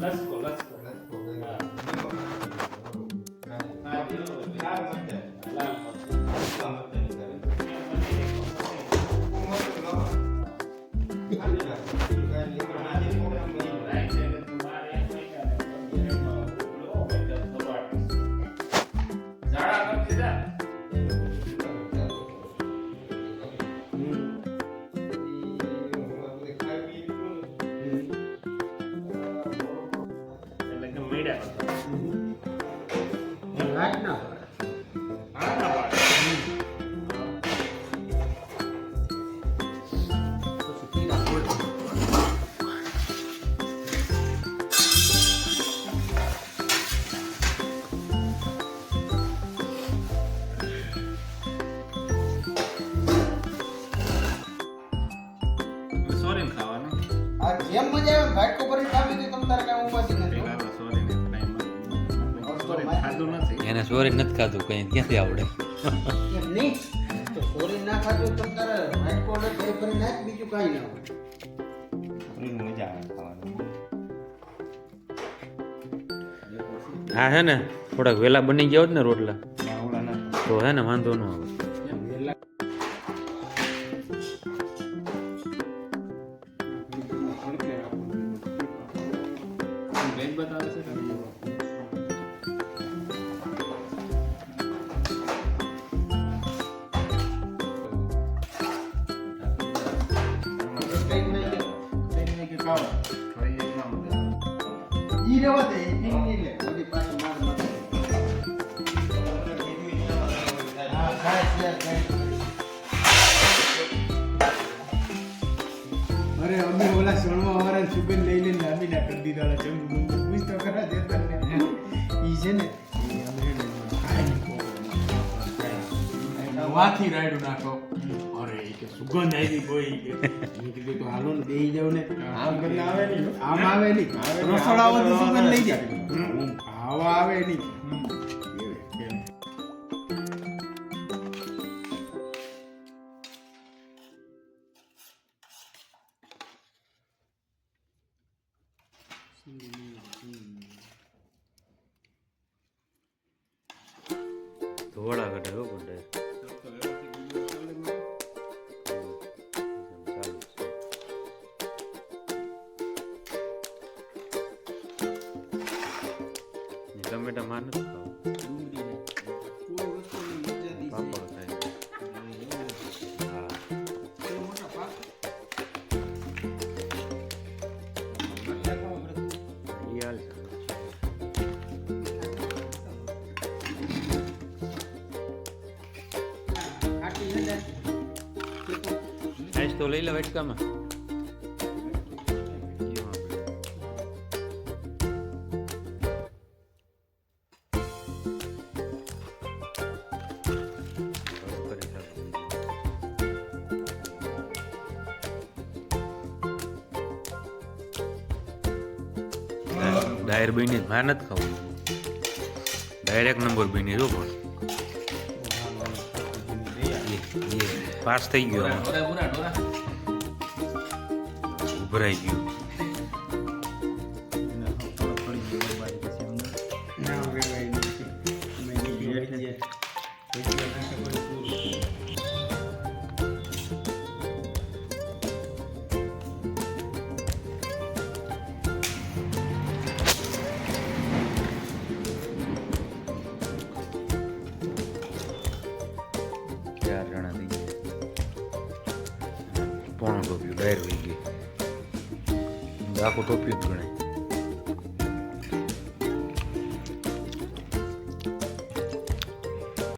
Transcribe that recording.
Let's go, let's go. એટલે કે મીડા કરતા. લાઈટ ના હા, ના પાડે. પછી પીળા ગોળ. સોરીને ખાવાનું આ જેમ મજા આવે ભાટકો ભરીને એને સોરી નથી ખાધું કઈ ક્યાંથી આવડે. સોરી ના તારે નાખ બીજું કાંઈ ના મજા આવે ખાવાનું. હા હે ને થોડાક વેલા બની ગયા હોત ને રોટલા તો હે ને વાંધો ન આવે. બતાવે છે ઈ રહેવા દે ઈ પી લે વળી પાછી માર માર હા ખાય છે ખાય અરે અમે ઓલા સોણમાં વાળા સુબેન લઈ લઈને લાંબી ના કરી દીધા ઓલા બંગુ પૂછ તો ખરા જે તમને ઈ છે ને એને વાથી રાયડું નાખો કે આવી કોઈ ઈ મેં કીધું તો હાલો ને બેહી જાવ ને. આમ કરીને આવે નહીં. આમ આવે નહીં. રસોડામાંથી સુગંધ લઈ જાય. હું ખાવા આવે નહીં. ધોળા કાઢે હો પણ ટમેટા માર નથી ખાવ પાપડ તો લઈ લે વટકામાં. ડાયર બની માં નથી ખાવું ડાયરેક્ટ નંબર બની જો પણ પાસ થઈ ગયો ઉભરાઈ ગયું. ડાયર વહી ગઈ આખું ટોપ્યું ગણાય.